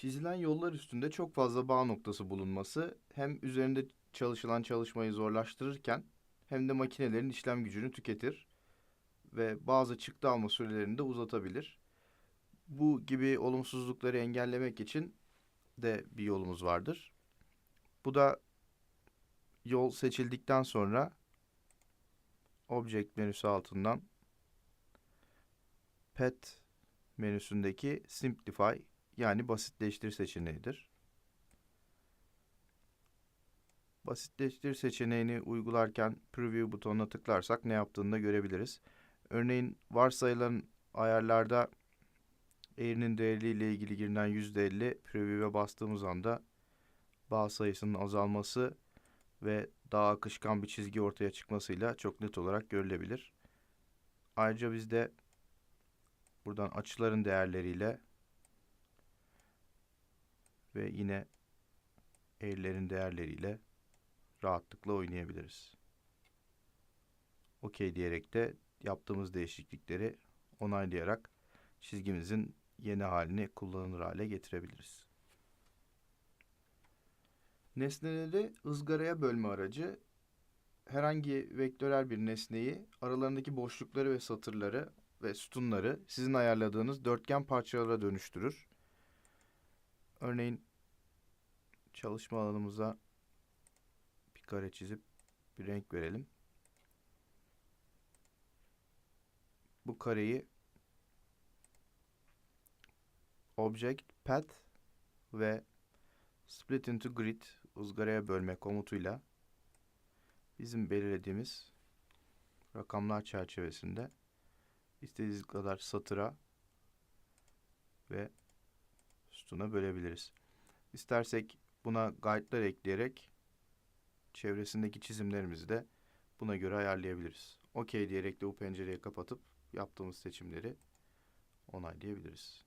Çizilen yollar üstünde çok fazla bağ noktası bulunması hem üzerinde çalışılan çalışmayı zorlaştırırken hem de makinelerin işlem gücünü tüketir ve bazı çıktı alma sürelerini de uzatabilir. Bu gibi olumsuzlukları engellemek için de bir yolumuz vardır. Bu da yol seçildikten sonra Object menüsü altından Pet menüsündeki Simplify yani basitleştir seçeneğidir. Basitleştir seçeneğini uygularken Preview butonuna tıklarsak ne yaptığını da görebiliriz. Örneğin varsayılan ayarlarda eğrinin değeriyle ilgili girilen %50 Preview'e bastığımız anda bağ sayısının azalması ve daha akışkan bir çizgi ortaya çıkmasıyla çok net olarak görülebilir. Ayrıca biz de buradan açıların değerleriyle ve yine eğrilerin değerleriyle rahatlıkla oynayabiliriz. OK diyerek de yaptığımız değişiklikleri onaylayarak çizgimizin yeni halini kullanılır hale getirebiliriz. Nesneleri ızgaraya bölme aracı herhangi vektörel bir nesneyi aralarındaki boşlukları ve satırları ve sütunları sizin ayarladığınız dörtgen parçalara dönüştürür. Örneğin çalışma alanımıza bir kare çizip bir renk verelim. Bu kareyi Object Path ve Split into Grid ızgaraya bölme komutuyla bizim belirlediğimiz rakamlar çerçevesinde istediğiniz kadar satıra ve sütuna bölebiliriz. İstersek buna guide'lar ekleyerek çevresindeki çizimlerimizi de buna göre ayarlayabiliriz. OK diyerek de bu pencereyi kapatıp yaptığımız seçimleri onaylayabiliriz.